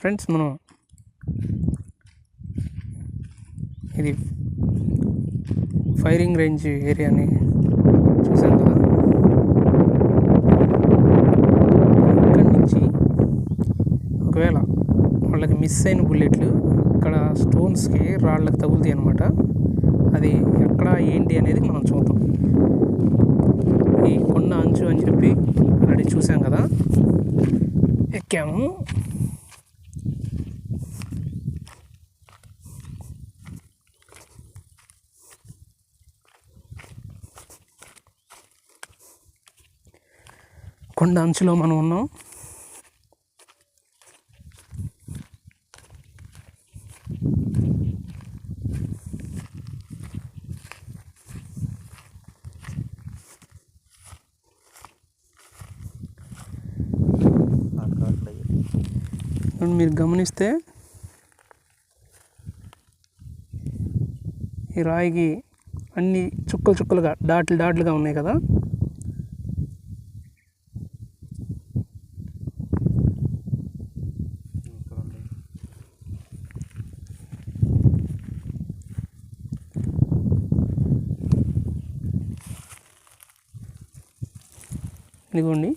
Friends మనం ఇది firing range ఏరియాని చూసాం కదా. ఇక్కడి నుంచి ఒకవేళ వాళ్ళకి మిస్ అయిన బుల్లెట్లు ఇక్కడ స్టోన్స్కి రాళ్ళకి తగులుతాయి అనమాట అది ఎక్కడ ఏంటి అనేది మనం చూద్దాం. ఈ కొన్న అంచు అని చెప్పి ఆల్రెడీ చూసాం కదా. ఎక్కాము. కొండ అంచులో మనం ఉన్నాం. మీరు గమనిస్తే ఈ రాయికి అన్ని చుక్కలు చుక్కలుగా డాట్లు డాట్లుగా ఉన్నాయి కదా. ఇదిగోండి.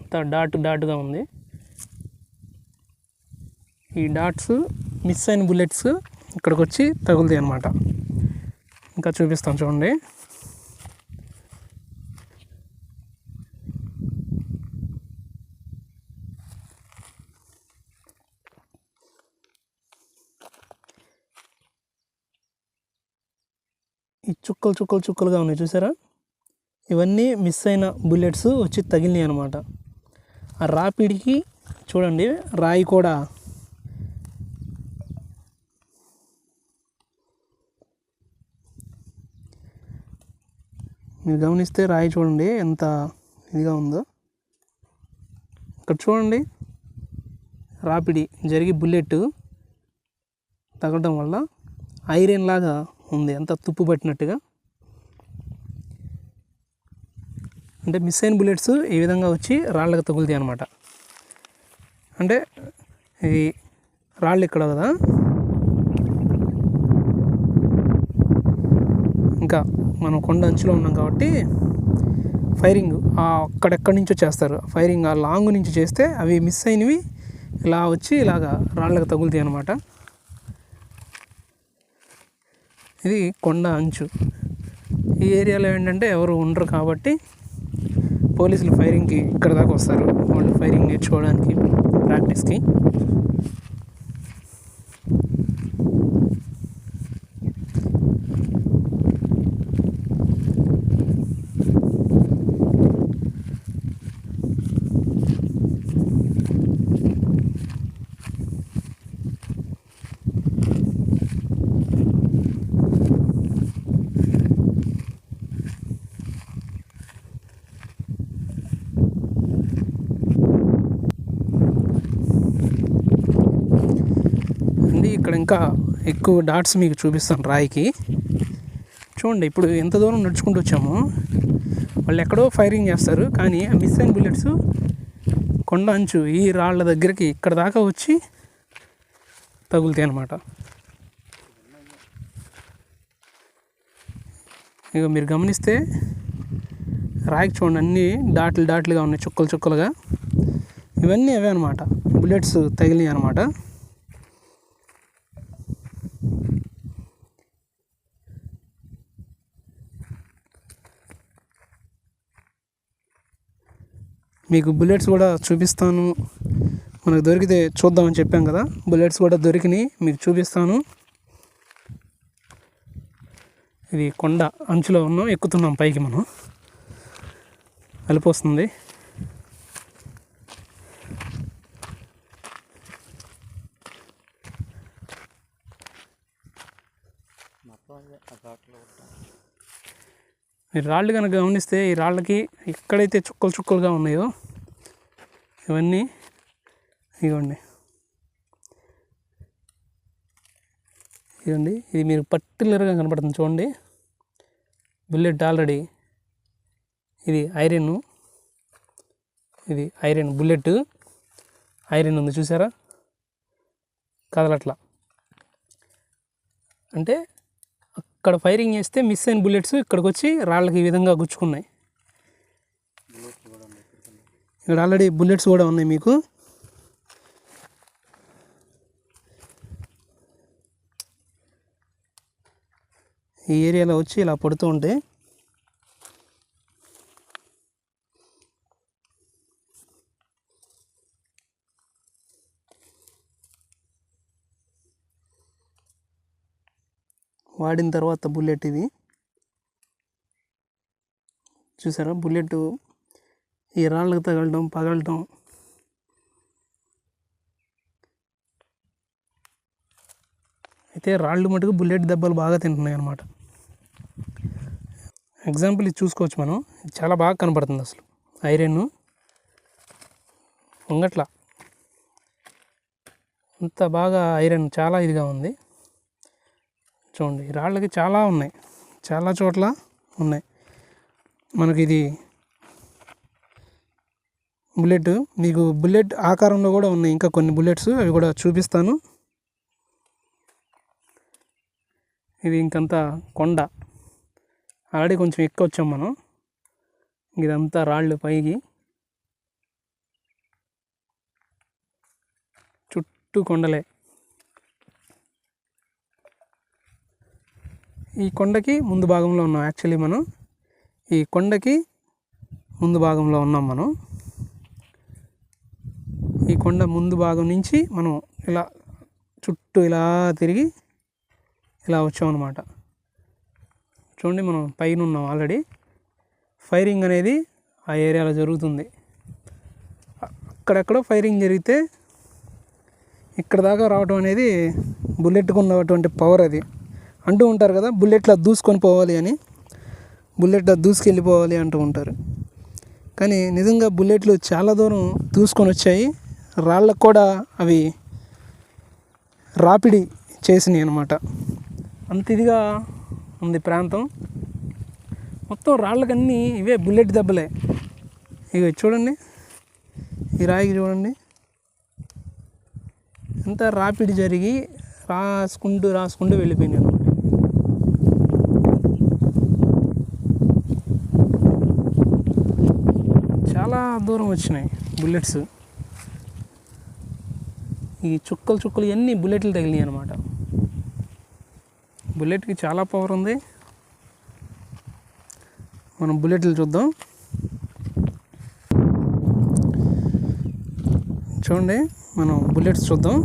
అంతా డాట్ డాట్గా ఉంది. ఈ డాట్స్ మిస్ అయిన బుల్లెట్స్ ఇక్కడికి వచ్చి తగులుతాయి అన్నమాట. ఇంకా చూపిస్తాను చూడండి. ఈ చుక్కలు చుక్కలు చుక్కలుగా ఉన్నాయి చూసారా? ఇవన్నీ మిస్ అయిన బుల్లెట్స్ వచ్చి తగిలినాయి అనమాట ఆ రాపిడికి చూడండి రాయి కూడా. మీరు గమనిస్తే రాయి చూడండి ఎంత ఇదిగా ఉందో. ఇక్కడ చూడండి రాపిడి జరిగి బుల్లెట్ తగలడం వల్ల ఐరన్ లాగా ఉంది ఎంత తుప్పు పట్టినట్టుగా. అంటే మిస్ అయిన బుల్లెట్స్ ఈ విధంగా వచ్చి రాళ్ళకి తగులుతాయి అనమాట అంటే ఇది రాళ్ళు ఇక్కడ కదా. ఇంకా మనం కొండ అంచులో ఉన్నాం కాబట్టి ఫైరింగ్ అక్కడెక్కడి నుంచో చేస్తారు. ఫైరింగ్ ఆ లాంగ్ నుంచి చేస్తే అవి మిస్ అయినవి ఇలా వచ్చి ఇలాగా రాళ్ళకి తగులుతాయి అనమాట ఇది కొండ అంచు. ఈ ఏరియాలో ఏంటంటే ఎవరు ఉండరు కాబట్టి పోలీసులు ఫైరింగ్కి ఇక్కడ దాకా వస్తారు. వాళ్ళు ఫైరింగ్ నేర్చుకోవడానికి ప్రాక్టీస్కి. ఇక్కడ ఇంకా ఎక్కువ డాట్స్ మీకు చూపిస్తాను రాయికి. చూడండి ఇప్పుడు ఎంత దూరం నడుచుకుంటూ వచ్చాము వాళ్ళు ఎక్కడో ఫైరింగ్ చేస్తారు కానీ ఆ మిస్ అయిన బుల్లెట్స్ కొండ అంచు ఈ రాళ్ళ దగ్గరికి ఇక్కడ దాకా వచ్చి తగులుతాయి అన్నమాట. ఇక మీరు గమనిస్తే రాయికి చూడండి అన్నీ డాట్లు డాట్లుగా ఉన్నాయి చుక్కలు చుక్కలుగా. ఇవన్నీ అవే అనమాట బుల్లెట్స్ తగిలినాయి అనమాట మీకు బుల్లెట్స్ కూడా చూపిస్తాను. మనకు దొరికితే చూద్దామని చెప్పాం కదా. బుల్లెట్స్ కూడా దొరికినాయి. మీకు చూపిస్తాను. ఇది కొండ అంచులో ఉన్నాం. ఎక్కుతున్నాం పైకి మనం. అలిపోస్తుంది ఈ రాళ్ళు కనుక గమనిస్తే ఈ రాళ్ళకి ఎక్కడైతే చుక్కలు చుక్కలుగా ఉన్నాయో ఇవన్నీ ఇవ్వండి ఇదండి ఇది మీరు పర్టికులర్గా కనపడుతుంది చూడండి. బుల్లెట్ ఆల్రెడీ ఇది ఐరన్ ఇది ఐరన్ బుల్లెట్ ఐరన్ ఉంది చూసారా? కదలట్లా. అంటే అక్కడ ఫైరింగ్ చేస్తే మిస్ అయిన బుల్లెట్స్ ఇక్కడికి వచ్చి రాళ్ళకి ఈ విధంగా గుచ్చుకున్నాయి. ఇక్కడ ఆల్రెడీ బుల్లెట్స్ కూడా ఉన్నాయి మీకు. ఈ ఏరియాలో వచ్చి ఇలా పడుతూ ఉంటే వాడిన తర్వాత బుల్లెట్ ఇది. చూసారా? బుల్లెట్ ఈ రాళ్ళకు తగలడం పగలటం అయితే రాళ్ళు మటుకు బుల్లెట్ దెబ్బలు బాగా తింటున్నాయి అన్నమాట. ఎగ్జాంపుల్ ఇది చూసుకోవచ్చు మనం. ఇది చాలా బాగా కనపడుతుంది అసలు. ఐరన్ ఉంగట్ల. అంత బాగా ఐరన్ చాలా ఇదిగా ఉంది. చూడండి రాళ్ళకి చాలా ఉన్నాయి. చాలా చోట్ల ఉన్నాయి. మనకి ఇది బుల్లెట్. మీకు బుల్లెట్ ఆకారంలో కూడా ఉన్నాయి. ఇంకా కొన్ని బుల్లెట్స్ అవి కూడా చూపిస్తాను. ఇది ఇంకంతా కొండ. ఆల్రెడీ కొంచెం ఎక్కువ వచ్చాం మనం. ఇదంతా రాళ్ళు పైకి. చుట్టూ కొండలే. ఈ కొండకి ముందు భాగంలో ఉన్నాం. యాక్చువల్లీ మనం ఈ కొండకి ముందు భాగంలో ఉన్నాం మనం. ఈ కొండ ముందు భాగం నుంచి మనం ఇలా చుట్టూ ఇలా తిరిగి ఇలా వచ్చాం అనమాట చూడండి మనం పైన ఉన్నాం ఆల్రెడీ. ఫైరింగ్ అనేది ఆ ఏరియాలో జరుగుతుంది. అక్కడెక్కడో ఫైరింగ్ జరిగితే ఇక్కడ దాకా రావడం అనేది బుల్లెట్కు ఉన్నటువంటి పవర్ అది. అంటూ ఉంటారు కదా బుల్లెట్లా దూసుకొని పోవాలి అని. బుల్లెట్లా దూసుకెళ్ళిపోవాలి అంటూ ఉంటారు. కానీ నిజంగా బుల్లెట్లు చాలా దూరం దూసుకొని వచ్చాయి. రాళ్ళకు కూడా అవి రాపిడి చేసినాయి అనమాట అంత ఇదిగా ఉంది ప్రాంతం. మొత్తం రాళ్ళకన్నీ ఇవే బుల్లెట్ దెబ్బలే. ఇవి చూడండి. ఈ రాయికి చూడండి. అంతా రాపిడి జరిగి రాసుకుంటూ రాసుకుంటూ వెళ్ళిపోయినాయి అనమాట చాలా దూరం వచ్చినాయి బుల్లెట్స్. ఈ చుక్కలు చుక్కలు ఇవన్నీ బుల్లెట్లు తగిలినాయి అనమాట బుల్లెట్కి చాలా పవర్ ఉంది. మనం బుల్లెట్లు చూద్దాం. చూడండి మనం బుల్లెట్స్ చూద్దాం.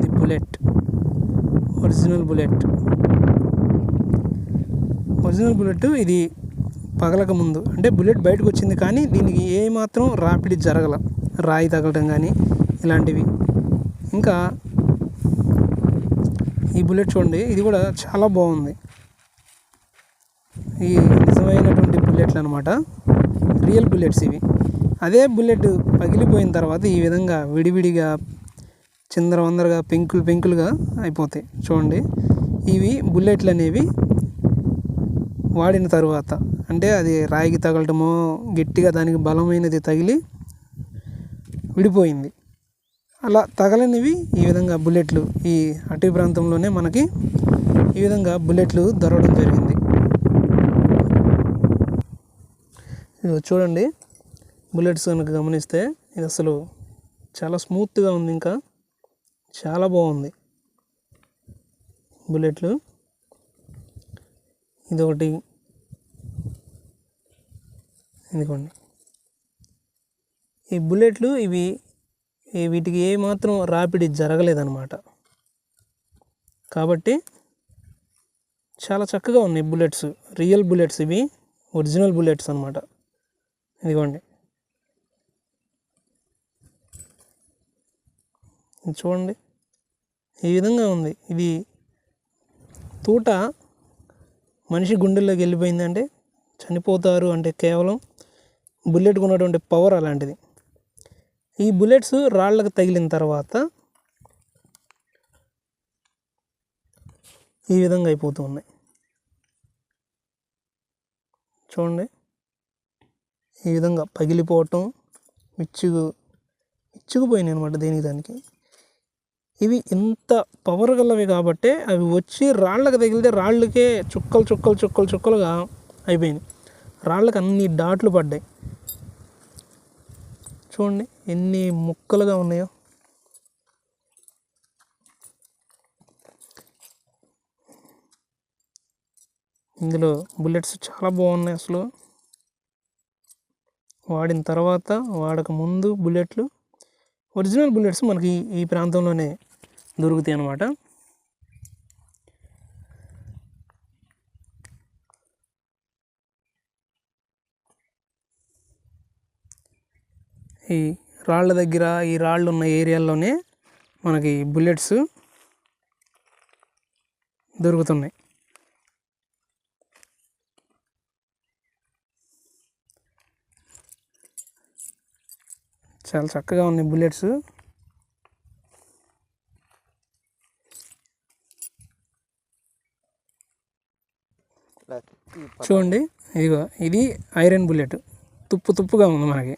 The bullet. Original bullet. Original bullet ఇది పగలక ముందు అంటే బుల్లెట్ బయటకు వచ్చింది కానీ దీనికి ఏమాత్రం రాపిడి జరగల. రాయి తగలడం కానీ ఇలాంటివి. ఇంకా ఈ బుల్లెట్ చూడండి ఇది కూడా చాలా బాగుంది. ఈ నిజమైనటువంటి బుల్లెట్లు అనమాట రియల్ బుల్లెట్స్ ఇవి. అదే బుల్లెట్ పగిలిపోయిన తర్వాత ఈ విధంగా విడివిడిగా చిందరవందరగా పెంకులు పెంకులుగా అయిపోతాయి. చూడండి ఇవి బుల్లెట్లు అనేవి వాడిన తరువాత. అంటే అది రాయికి తగలటమో గట్టిగా దానికి బలమైనది తగిలి విడిపోయింది. అలా తగలనివి ఈ విధంగా బుల్లెట్లు ఈ అటవీ ప్రాంతంలోనే మనకి ఈ విధంగా బుల్లెట్లు దొరకడం జరిగింది. ఇది చూడండి బుల్లెట్స్ కనుక గమనిస్తే ఇది అసలు చాలా స్మూత్గా ఉంది ఇంకా. చాలా బాగుంది. బుల్లెట్లు. ఇది ఒకటి ఇదిగోండి ఈ బుల్లెట్లు ఇవి వీటికి ఏ మాత్రం రాపిడి జరగలేదన్నమాట. కాబట్టి చాలా చక్కగా ఉన్నాయి బుల్లెట్స్ రియల్ బుల్లెట్స్ ఇవి ఒరిజినల్ బుల్లెట్స్ అనమాట ఇదిగోండి. చూడండి. ఈ విధంగా ఉంది. ఇది తూట మనిషి గుండెల్లోకి వెళ్ళిపోయిందంటే చనిపోతారు అంటే కేవలం బుల్లెట్కి ఉన్నటువంటి పవర్ అలాంటిది. ఈ బుల్లెట్స్ రాళ్ళకు తగిలిన తర్వాత ఈ విధంగా అయిపోతూ ఉన్నాయి. చూడండి. ఈ విధంగా పగిలిపోవటం మిచ్చుకు మిచ్చుకుపోయినాయి అనమాట దేనికి దానికి. ఇవి ఇంత పవర్ గలవి కాబట్టి అవి వచ్చి రాళ్ళకు తగిలితే రాళ్ళకే చుక్కలు చుక్కలు చుక్కలు చుక్కలుగా అయిపోయినాయి. రాళ్ళకి అన్ని డాట్లు పడ్డాయి. చూడండి ఎన్ని ముక్కలుగా ఉన్నాయో. ఇందులో బుల్లెట్స్ చాలా బాగున్నాయి అసలు. వాడిన తర్వాత వాడక ముందు బుల్లెట్లు ఒరిజినల్ బుల్లెట్స్ మనకి ఈ ప్రాంతంలోనే దొరుకుతాయి అన్నమాట. ఈ రాళ్ళ దగ్గర ఈ రాళ్ళు ఉన్న ఏరియాల్లోనే మనకి బుల్లెట్స్ దొరుకుతున్నాయి. చాలా చక్కగా ఉన్నాయి బుల్లెట్స్. చూడండి ఇదిగో ఇది ఐరన్ బుల్లెట్. తుప్పు తుప్పుగా ఉంది మనకి.